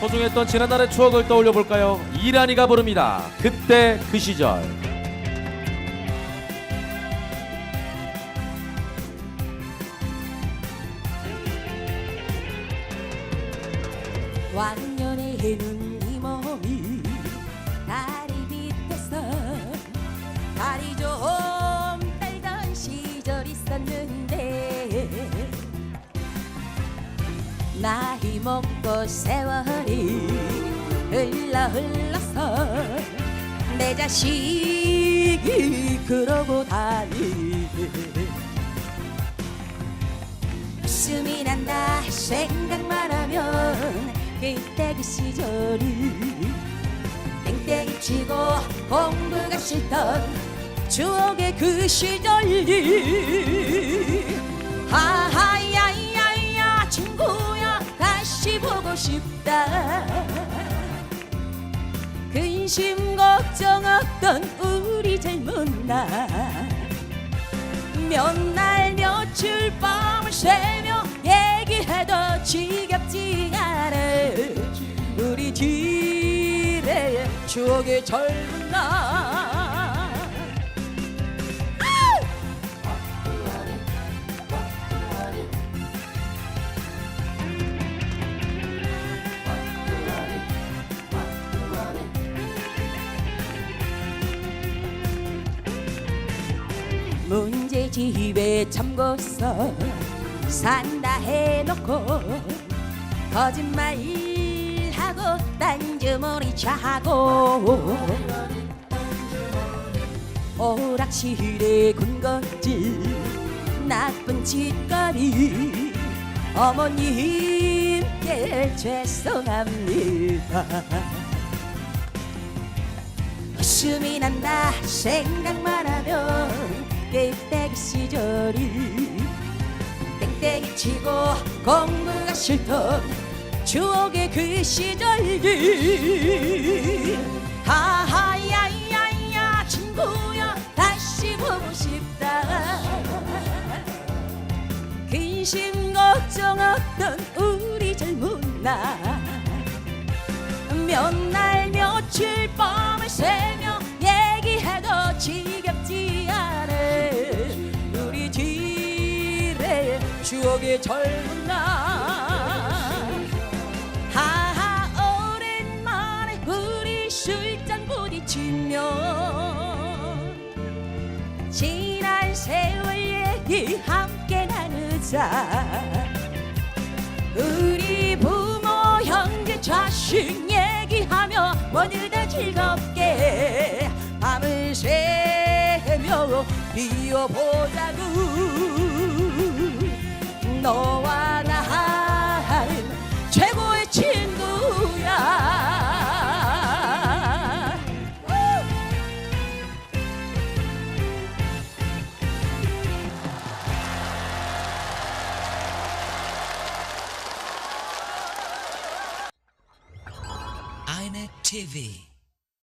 소중했던 지난날의 추억을 떠올려 볼까요? 이란이가 부릅니다. 그때 그 시절. 왕년에 해는 이 몸이 다리 밑에서 다리 좀 떨던 시절 있었는데 나이 먹고 세월이 흘러 흘러서 내 자식이 그러고 다니 웃음이 난다 생각만 하면 그때 그 시절이 땡땡이 치고 공부가 싫던 추억의 그 시절이. 하하야야야 친구야 다시 보고 싶다. 근심 걱정 없던 우리 젊은 날몇날 며칠 밤을 새며 얘기해도 지겹지 않아 우리 뒤에 추억의 젊은 날 문제집에 참고서 산다 해놓고 거짓말하고 딴주머니 차고 오락실에 군것질 나쁜 짓거리 어머님께 죄송합니다. 웃음이 난다 그 시절이 땡땡이 치고 공부가 싫던 추억의 그 시절이 하하야야야 친구야 다시 보고 싶다. 근심 걱정 없던 우리 젊은 날. 몇 날 며칠 추억의 젊은 날. 하하 오랜만에 우리 술잔 부딪히며 지난 세월 얘기 함께 나누자. 우리 부모 형제 자식 얘기하며 모두 다 즐겁게 밤을 새며 비워보자구 너와 나는 최고의 친구야. TV